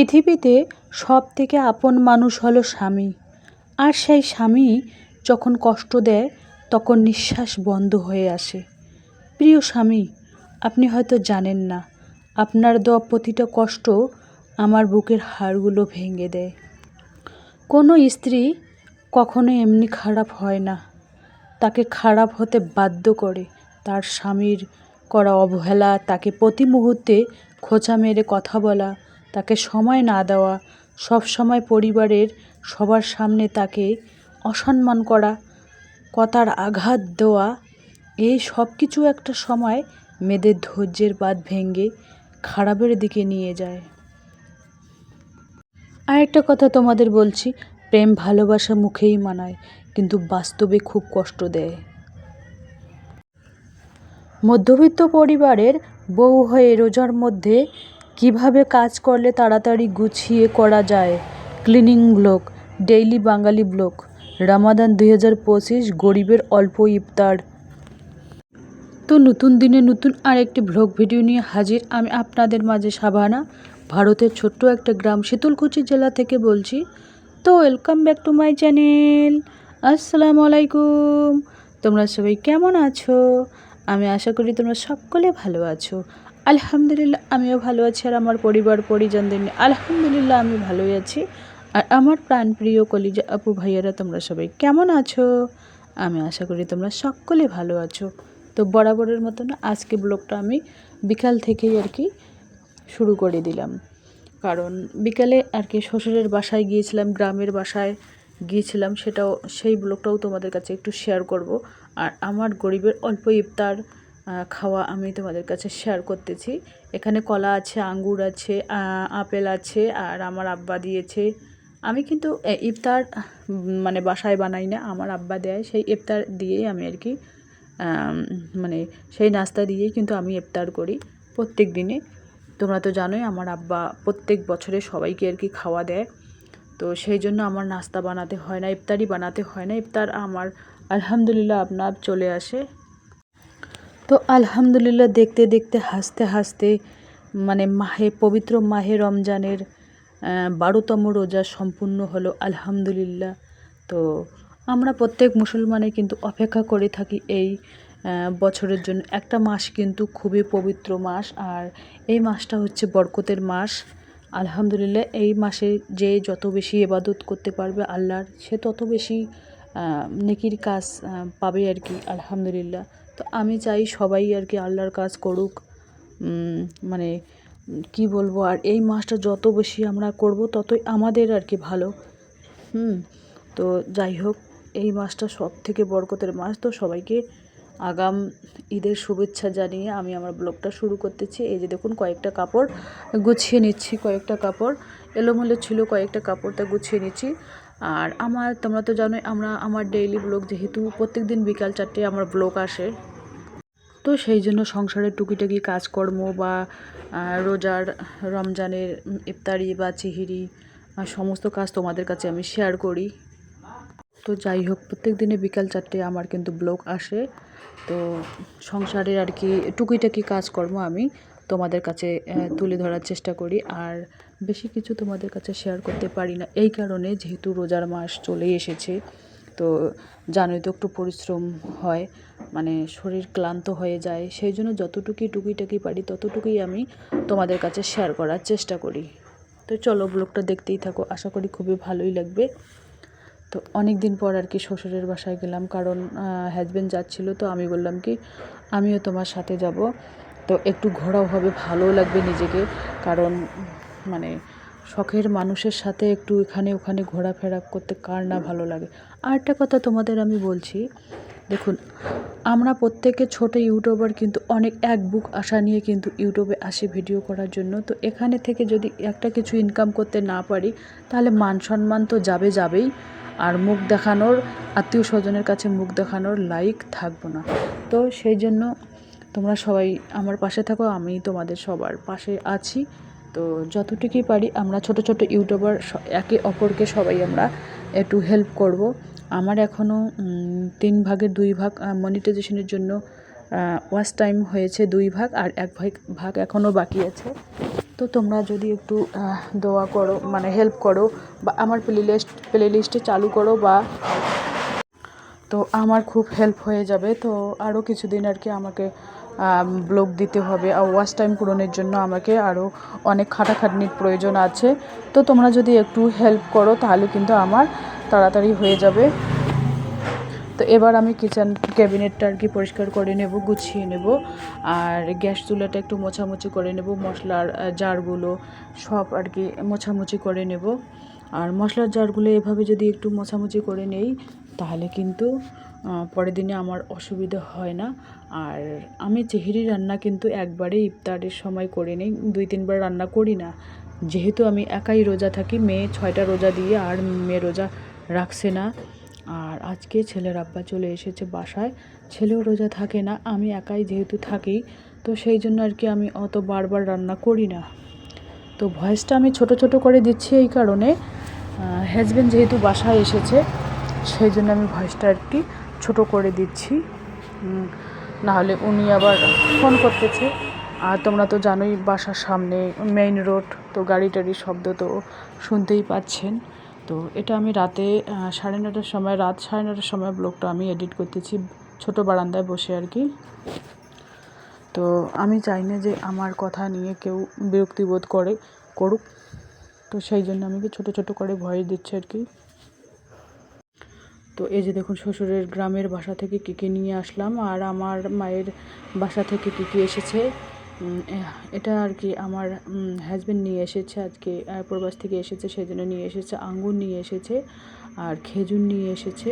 পৃথিবীতে সব থেকে আপন মানুষ হলো স্বামী। আর সেই স্বামী যখন কষ্ট দেয়, তখন নিঃশ্বাস বন্ধ হয়ে আসে। প্রিয় স্বামী, আপনি হয়তো জানেন না, আপনার দেওয়া প্রতিটা কষ্ট আমার বুকের হাড়গুলো ভেঙে দেয়। কোনো স্ত্রী কখনো এমনি খারাপ হয় না। তাকে খারাপ হতে বাধ্য করে। তার স্বামীর করা অবহেলা, তাকে প্রতি মুহূর্তে খোঁচা মেরে কথা বলা তাকে সময় না দেওয়া, সব সময় পরিবারের সবার সামনে তাকে অসম্মান করা, কথার আঘাত দেওয়া, এই সব কিছু একটা সময় মেয়েদের ধৈর্যের বাঁধ ভেঙে খারাপের দিকে নিয়ে যায়। আরেকটা কথা তোমাদের বলছি, প্রেম ভালোবাসা মুখেই মানায়, কিন্তু বাস্তবে খুব কষ্ট দেয়। মধ্যবিত্ত পরিবারের বউ হয়ে রোজার মধ্যে কীভাবে কাজ করলে তাড়াতাড়ি গুছিয়ে করা যায়? Cleaning blog, daily Bangali blog, Ramadan দুই হাজার পঁচিশ, গরিবের অল্প ইফতার। তো নতুন দিনে নতুন আরেকটি ব্লগ ভিডিও নিয়ে হাজির আমি আপনাদের মাঝে সাবানা, ভারতের ছোট্ট একটা গ্রাম শীতলকুচি জেলা থেকে বলছি। তো welcome back to my channel আসসালামু আলাইকুম। তোমরা সবাই কেমন আছো? আমি আশা করি তোমরা সকলে ভালো আছো। আলহামদুলিল্লাহ, আমিও ভালো আছি আর আমার পরিবার, পরিজনদের নিয়ে। আলহামদুলিল্লাহ, আমি ভালোই আছি। আর আমার প্রাণপ্রিয় কলিজা আপু, ভাইয়ারা, তোমরা সবাই কেমন আছো? আমি আশা করি তোমরা সকলে ভালো আছো। তো বরাবরের মতন আজকে ব্লগটা আমি বিকাল থেকেই আর কি শুরু করে দিলাম। কারণ বিকালে আর কি শ্বশুরের বাসায় গিয়েছিলাম, গ্রামের বাসায় গিয়েছিলাম, সেটাও, সেই ব্লগটাও তোমাদের কাছে একটু শেয়ার করব। আর আমার গরিবের অল্প ইফতার খাওয়া আমি তোমাদের কাছে শেয়ার করতেছি। এখানে কলা আছে, আঙ্গুর আছে আপেল আছে, আর আমার আব্বা দিয়েছে। আমি কিন্তু ইফতার মানে বাসায় বানাই না, আমার আব্বা দেয়। সেই ইফতার দিয়েই আমি আর কি মানে সেই নাস্তা দিয়েই কিন্তু আমি ইফতার করি প্রত্যেক দিনে। তোমরা তো জানোই, আমার আব্বা প্রত্যেক বছরে সবাইকে আর কি খাওয়া দেয়। তো সেই জন্য আমার নাস্তা বানাতে হয় না ইফতারি বানাতে হয় না। ইফতার আমার, আলহামদুলিল্লাহ, আপনার চলে আসে। তো আলহামদুলিল্লাহ দেখতে দেখতে, হাসতে হাসতে মানে মাহে, পবিত্র মাহে রমজানের বারোতম রোজা সম্পূর্ণ হলো আলহামদুলিল্লাহ। তো আমরা প্রত্যেক মুসলমানে কিন্তু অপেক্ষা করে থাকি এই বছরের জন্য। একটা মাস কিন্তু খুবই পবিত্র মাস আর এই মাসটা হচ্ছে বরকতের মাস। আলহামদুলিল্লাহ এই মাসে যে যত বেশি এবাদত করতে পারবে আল্লাহর, সে তত বেশি নেকির কাজ পাবে আর কি, আলহামদুলিল্লাহ। তো আমি চাই সবাই আর কি আল্লাহর কাজ করুক। মানে কি বলব? আর এই মাসটা যত বেশি আমরা করব, ততই আমাদের আর কি ভালো। হুম, তো যাই হোক, এই মাসটা সব থেকে বরকতের মাস। তো সবাইকে আগাম ঈদের শুভেচ্ছা জানিয়ে আমি আমার ব্লগটা শুরু করতেছি। এই যে দেখুন, কয়েকটা কাপড় গুছিয়ে নিচ্ছি, কয়েকটা কাপড়। এলোমেলো ছিল কয়েকটা কাপড়টা গুছিয়ে নিচ্ছি। আর আমার, তোমরা তো জানোই, আমরা, আমার ডেইলি ব্লগ যেহেতু প্রত্যেক দিন বিকাল চারটে আমার ব্লগ আসে। তো সেই জন্য সংসারের টুকিটাকি কাজকর্ম বা রোজার রমজানের ইফতারি বা চিহিরি সমস্ত কাজ তোমাদের কাছে আমি শেয়ার করি। তো যাই হোক প্রত্যেক দিনে বিকাল চারটে আমার কিন্তু ব্লগ আসে। তো সংসারের আর কি টুকিটাকি কাজকর্ম আমি তোমাদের কাছে তুলে ধরার চেষ্টা করি। আর বেশি কিছু তোমাদের কাছে শেয়ার করতে পারি না। এই কারণে যেহেতু রোজার মাস চলে এসেছে, তো জানোই তো একটু পরিশ্রম হয় মানে শরীর ক্লান্ত হয়ে যায়। সেই জন্য যতটুকুই টুকিটাকি পারি, ততটুকুই আমি তোমাদের কাছে শেয়ার করার চেষ্টা করি। তো চলো ব্লগটা দেখতেই থাকো, আশা করি খুবই ভালোই লাগবে। তো অনেক দিন পর আর কি শ্বশুরের বাসায় গেলাম, কারণ হাজব্যান্ড যাচ্ছিল, তো আমি বললাম কি, আমিও তোমার সাথে যাব। তো একটু ঘোরাও হবে, ভালোও লাগবে নিজেকে। কারণ মানে শখের মানুষের সাথে একটু এখানে ওখানে ঘোরাফেরা করতে কার না ভালো লাগে। আর একটা কথা তোমাদের আমি বলছি, দেখুন, আমরা প্রত্যেকে ছোট ইউটিউবার কিন্তু অনেক, এক বুক আশা নিয়ে কিন্তু ইউটিউবে আসি ভিডিও করার জন্য। তো এখানে থেকে যদি একটা কিছু ইনকাম করতে না পারি, তাহলে মান সম্মান তো যাবে যাবেই। আর মুখ দেখানোর, আত্মীয় স্বজনের কাছে মুখ দেখানোর লাইক থাকব না। তো সেই জন্য তোমরা সবাই আমার পাশে থাকো, আমি তোমাদের সবার পাশে আছি। তো যতটুকুই পারি, আমরা ছোট ছোট ইউটিউবার একে অপরকে সবাই আমরা একটু হেল্প করব। আমার এখনও তিন ভাগের দুই ভাগ মনিটাইজেশনের জন্য ওয়াচ টাইম হয়েছে দুই ভাগ, আর এক ভাগ ভাগ এখনও বাকি আছে। তো তোমরা যদি একটু দোয়া করো মানে হেল্প করো, বা আমার প্লে লিস্ট প্লে লিস্টে চালু করো, বা তো আমার খুব হেল্প হয়ে যাবে। তো আরও কিছুদিন আর কি আমাকে ব্লগ দিতে হবে। আর ওয়াচ টাইম পূরণের জন্য আমাকে আরও অনেক খাটাখাটনির প্রয়োজন আছে। তো তোমরা যদি একটু হেল্প করো, তাহলে কিন্তু আমার তাড়াতাড়ি হয়ে যাবে। তো এবার আমি কিচেন ক্যাবিনেটটা আর কি পরিষ্কার করে নেব, গুছিয়ে নেব। আর গ্যাস চুলাটা একটু মোছামুছি করে নেব, মশলার জারগুলো সব আর কি মোছামুছি করে নেব। আর মশলার জারগুলো এভাবে যদি একটু মোছামুছি করে নেই, তাহলে কিন্তু পরের দিনে আমার অসুবিধা হয় না। আর আমি চেহারি রান্না কিন্তু একবারে ইফতারের সময় করে নিই, দুই তিনবার রান্না করি না। যেহেতু আমি একাই রোজা থাকি, মেয়ে ছয়টা রোজা দিয়ে আর মেয়ে রোজা রাখছে না। আর আজকে ছেলের আব্বা চলে এসেছে বাসায়, ছেলেও রোজা থাকে না, আমি একাই যেহেতু থাকি, তো সেই জন্য আর কি আমি অত বারবার রান্না করি না। তো ভয়েসটা আমি ছোট ছোট করে দিচ্ছি এই কারণে হাজব্যান্ড যেহেতু বাসায় এসেছে, সেই জন্য আমি ভয়েসটা আর কি ছোটো করে দিচ্ছি। নাহলে উনি আবার ফোন করতেছে। আর তোমরা তো জানোই বাসার সামনে মেইন রোড তো গাড়ি টাড়ির শব্দ তো শুনতেই পাচ্ছেন। তো এটা আমি রাতে সাড়ে নটার সময়, রাত সাড়ে নটার সময় ব্লগটা আমি এডিট করতেছি ছোট বারান্দায় বসে আর কি। তো আমি চাই না যে আমার কথা নিয়ে কেউ বিরক্তিবোধ করে, করুক। তো সেই জন্য আমি কি ছোটো ছোটো করে ভয়েস দিচ্ছি আর কি। তো এই যে দেখুন শ্বশুরের গ্রামের বাসা থেকে কী কী নিয়ে আসলাম আর আমার মায়ের বাসা থেকে কী কী এসেছে এটা আর কি আমার হাজব্যান্ড নিয়ে এসেছে আজকে প্রবাস থেকে এসেছে সেই জন্য নিয়ে এসেছে, আঙ্গুর নিয়ে এসেছে আর খেজুর নিয়ে এসেছে।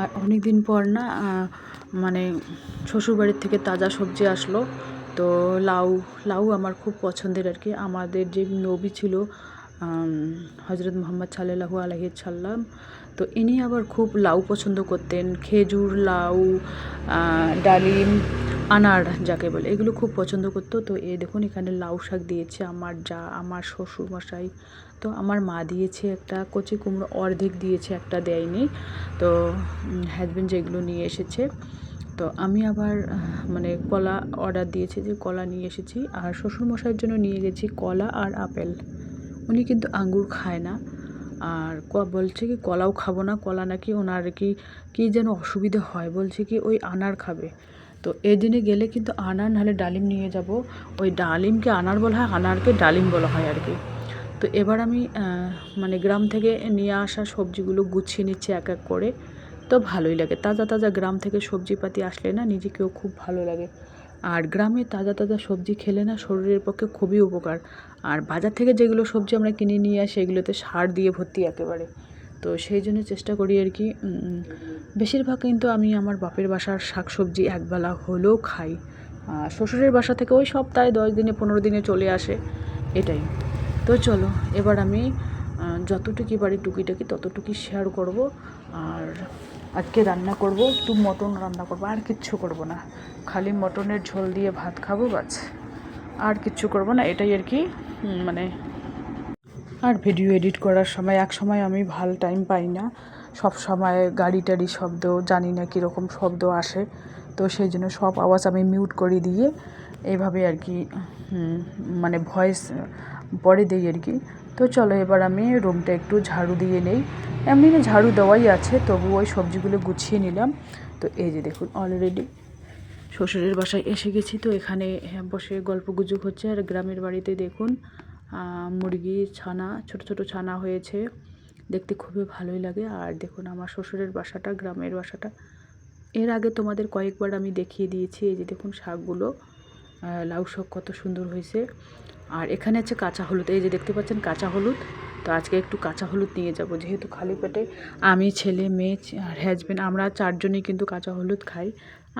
আর অনেক দিন পর না মানে শ্বশুরবাড়ির থেকে তাজা সবজি আসলো। তো লাউ লাউ আমার খুব পছন্দের আর কি। আমাদের যে নবী ছিল হজরত মোহাম্মদ সাল্লাহু আলহি সাল্লাম তো ইনি আবার খুব লাউ পছন্দ করতেন। খেজুর, লাউ ডালিম, আনার যাকে বলে, এগুলো খুব পছন্দ করতো। তো এ দেখুন, এখানে লাউ শাক দিয়েছে আমার যা, আমার শ্বশুর মশাই তো আমার মা দিয়েছে একটা কচি কুমড়ো, অর্ধেক দিয়েছে, একটা দেয়নি। তো হাজব্যান্ড যেগুলো নিয়ে এসেছে। তো আমি আবার মানে কলা অর্ডার দিয়েছি যে কলা নিয়ে এসেছি। আর শ্বশুরমশাইয়ের জন্য নিয়ে গেছি কলা আর আপেল। উনি কিন্তু আঙ্গুর খায় না। আর বলছে কি, কলাও খাব না, কলা নাকি ওনার কি কি যেন অসুবিধে হয়, বলছে কি, ওই আনার খাবে। তো এই দিনে গেলে কিন্তু আনার, নাহলে ডালিম নিয়ে যাব। ওই ডালিমকে আনার বলা হয়, আনারকে ডালিম বলা হয় আর কি। তো এবার আমি মানে গ্রাম থেকে নিয়ে আসা সবজিগুলো গুছিয়ে নিচ্ছি এক এক করে। তো ভালোই লাগে। তাজা তাজা গ্রাম থেকে সবজিপাতি আসলে না, নিজেকেও খুব ভালো লাগে। আর গ্রামে তাজা তাজা সবজি খেলে না শরীরের পক্ষে খুবই উপকার। আর বাজার থেকে যেগুলো সবজি আমরা কিনে নিয়ে আসি, এগুলোতে সার দিয়ে ভর্তি একেবারে। তো সেই জন্য চেষ্টা করি আর কি বেশিরভাগ কিন্তু আমি আমার বাপের বাসার শাক সবজি একবেলা হলেও খাই। আর শ্বশুরের বাসা থেকে ওই সপ্তাহে দশ দিনে, পনেরো দিনে চলে আসে, এটাই। তো চলো, এবার আমি যতটুকু পারি টুকিটাকি ততটুকুই শেয়ার করব। আর আজকে রান্না করব, একটু মটন রান্না করব, আর কিচ্ছু করব না। খালি মটনের ঝোল দিয়ে ভাত খাব বাস। আর কিচ্ছু করব না, এটাই আর কি মানে আর ভিডিও এডিট করার সময়, এক সময় আমি ভালো টাইম পাই না। সব সময় গাড়ি টাড়ি শব্দ, জানি না কীরকম শব্দ আসে। তো সেই জন্য সব আওয়াজ আমি মিউট করে দিয়ে, এইভাবে আর কি মানে ভয়েস, পরে দিই আর কি। তো চলো এবার আমি রুমটা একটু ঝাড়ু দিয়ে নেই। এমনি না ঝাড়ু দেওয়াই আছে তবু ওই সবজিগুলো গুছিয়ে নিলাম। তো এই যে দেখুন অলরেডি শ্বশুরের বাসায় এসে গেছি তো, এখানে বসে গল্প গুজব হচ্ছে। আর গ্রামের বাড়িতে দেখুন মুরগি ছানা, ছোট ছোট ছানা হয়েছে। দেখতে খুবই ভালোই লাগে। আর দেখুন, আমার শ্বশুরের বাসাটা, গ্রামের বাসাটা। এর আগে তোমাদের কয়েকবার আমি দেখিয়ে দিয়েছি, এই যে দেখুন শাকগুলো লাউ শাক কত সুন্দর হয়েছে। আর এখানে আছে কাঁচা হলুদ, এই যে দেখতে পাচ্ছেন কাঁচা হলুদ। তো আজকে একটু কাঁচা হলুদ নিয়ে যাব, যেহেতু খালি পেটে। আমি, ছেলে, মেয়ে, আর হাজব্যান্ড আমরা চারজনই কিন্তু কাঁচা হলুদ খাই।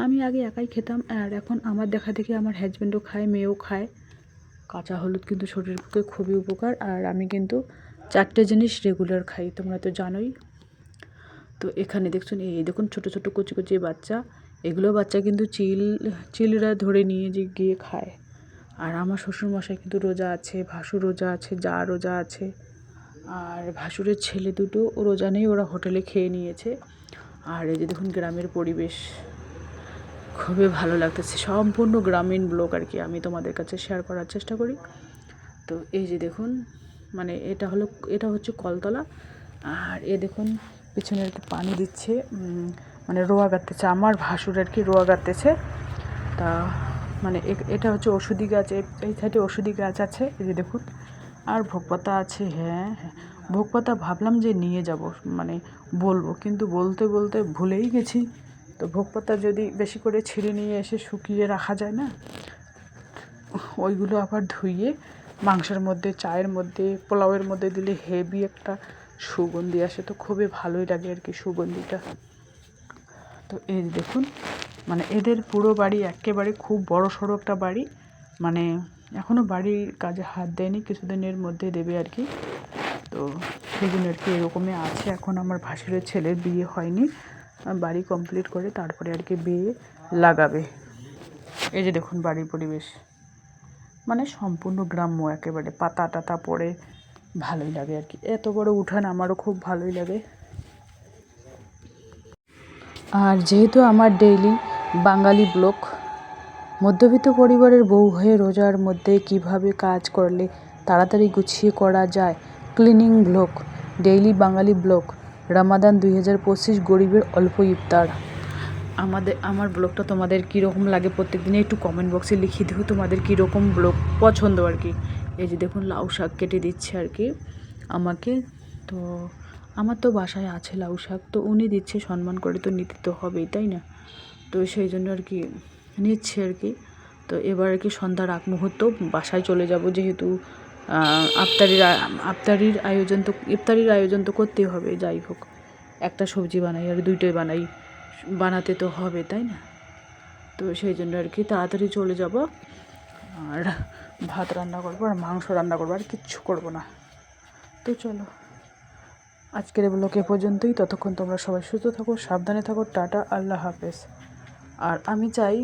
আমি আগে একাই খেতাম, আর এখন আমার দেখা দেখি আমার হাজব্যান্ডও খায়, মেয়েও খায়। কাঁচা হলুদ কিন্তু শরীরের পক্ষে খুবই উপকার, আর আমি কিন্তু চারটে জিনিস রেগুলার খাই, তোমরা তো জানোই। তো এখানে দেখছেন এই দেখুন ছোট ছোট কচি কচি বাচ্চা। এগুলো বাচ্চা কিন্তু চিল, চিলরা ধরে নিয়ে যে গিয়ে খায়। আর আমার শ্বশুরমশাই কিন্তু রোজা আছে, ভাসুর রোজা আছে, যা রোজা আছে। আর ভাসুরের ছেলে দুটো রোজা নেই, ওরা হোটেলে খেয়ে নিয়েছে। আর এই যে দেখুন গ্রামের পরিবেশ, খুবই ভালো লাগতেছে। সম্পূর্ণ গ্রামীণ ব্লগ আর কি, আমি তোমাদের কাছে শেয়ার করার চেষ্টা করি। তো এই যে দেখুন মানে এটা হলো, এটা হচ্ছে কলতলা। আর এ দেখুন, পিছনে আর কি পানি দিচ্ছে মানে রোয়া গাড়তেছে আমার ভাসুর আর কি রোয়া গাড়তেছে তা মানে এটা হচ্ছে ওষুধি গাছ এই সাইডে ওষুধি গাছ আছে, এই যে দেখুন। আর ভোগপাতা আছে হ্যাঁ হ্যাঁ। ভোগপাতা ভাবলাম যে নিয়ে যাব মানে বলব, কিন্তু বলতে বলতে ভুলেই গেছি। তো ভোগপাতা যদি বেশি করে ছিঁড়ে নিয়ে এসে শুকিয়ে রাখা যায় না, ওইগুলো আবার ধুইয়ে মাংসের মধ্যে, চায়ের মধ্যে, পোলাওয়ের মধ্যে দিলে হেভি একটা সুগন্ধি আসে। তো খুবই ভালোই লাগে আর কি সুগন্ধিটা। তো এই দেখুন মানে এদের পুরো বাড়ি একেবারে খুব বড় সড়ো একটা বাড়ি। মানে এখনও বাড়ির কাজে হাত দেয়নি, কিছুদিনের মধ্যে দেবে আর কি। তো সেই জন্য আর কি এরকমই আছে। এখন আমার ভাসুরের ছেলের বিয়ে হয়নি। বাড়ি কমপ্লিট করে তারপরে আর কি বিয়ে লাগাবে। এই যে দেখুন বাড়ির পরিবেশ। মানে সম্পূর্ণ গ্রাম্য একেবারে। পাতা টাতা পড়ে, ভালোই লাগে আর কি। এত বড় উঠান আমারও খুব ভালোই লাগে। আর যেহেতু আমার ডেইলি বাঙালি ব্লক। মধ্যবিত্ত পরিবারের বউ হয়ে রোজার মধ্যে কীভাবে কাজ করলে তাড়াতাড়ি গুছিয়ে করা যায়? Cleaning blog, daily Bangali blog, Ramadan দুই হাজার পঁচিশ গরিবের অল্প ইফতার। আমাদের, আমার ব্লগটা তোমাদের কীরকম লাগে প্রত্যেক দিনে একটু কমেন্ট বক্সে লিখিয়ে দিও, তোমাদের কীরকম ব্লগ পছন্দ আর কি। এই যে দেখুন, লাউ শাক কেটে দিচ্ছে আর কি আমাকে। তো আমার তো বাসায় আছে লাউ শাক, তো উনি দিচ্ছে, সম্মান করে তো নিতে তো হবেই, তাই না? তো সেই জন্য আর কি নিচ্ছে আর কি। তো এবার আর কি সন্ধ্যার আগ মুহূর্ত, বাসায় চলে যাব যেহেতু আফতারির আফতারির আয়োজন তো, ইফতারির আয়োজন তো করতেই হবে, যাই হোক। একটা সবজি বানাই আর দুইটাই বানাই, বানাতে তো হবে, তাই না? তো সেই জন্য আর কি তাড়াতাড়ি চলে যাব। আর ভাত রান্না করব আর মাংস রান্না করব, আর কিচ্ছু করব না। তো চলো, আজকের ব্লগ এ পর্যন্তই। ততক্ষণ তোমরা সবাই সুস্থ থাকো, সাবধানে থাকো, টাটা, আল্লাহ হাফেজ। আর আমি চাই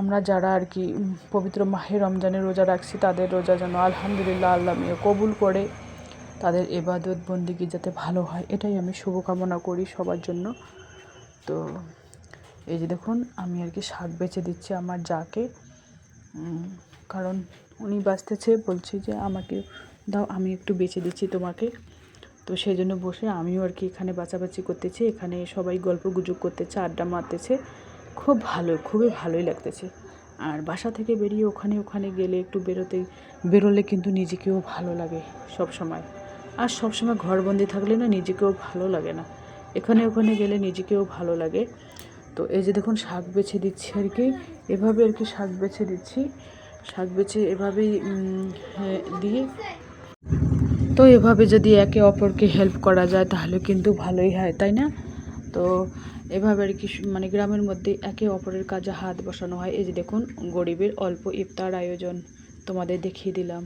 আমরা যারা আর কি পবিত্র মাহে রমজানের রোজা রাখছি, তাদের রোজা যেন আলহামদুলিল্লাহ আল্লাহ মেয়ে কবুল করে, তাদের এবাদত বন্দিগি যাতে ভালো হয়, এটাই আমি শুভকামনা করি সবার জন্য। তো এই যে দেখুন, আমি আর কি শাক বেছে দিচ্ছি আমার যাকে কারণ উনি বাঁচতেছে, বলছি যে আমাকে দাও, আমি একটু বেছে দিচ্ছি তোমাকে। তো সেই জন্য বসে আমিও আর কি এখানে বাঁচাবাচি করতেছি। এখানে সবাই গল্প গুজব করতেছে আড্ডা মারতেছে। খুব ভালো খুবই ভালোই লাগতেছে। আর বাসা থেকে বেরিয়ে ওখানে ওখানে গেলে একটু বেরোতে বেরোলে কিন্তু নিজেকেও ভালো লাগে সব সময় আর সব সময় ঘরবন্দি থাকলে না নিজেকেও ভালো লাগে না। এখানে ওখানে গেলে নিজেকেও ভালো লাগে। তো এই যে দেখুন শাক বেছে দিচ্ছি আর কি। এভাবে আর কি শাক বেছে দিচ্ছি। শাক বেছে এভাবেই হ্যাঁ, দিয়ে তো এভাবে যদি একে অপরকে হেল্প করা যায়, তাহলে কিন্তু ভালোই হয়, তাই না? তো এভাবে আর কি মানে গ্রামের মধ্যে একে অপরের কাজে হাত বসানো হয়। এই যে দেখুন, গরিবের অল্প ইফতার আয়োজন তোমাদের দেখিয়ে দিলাম।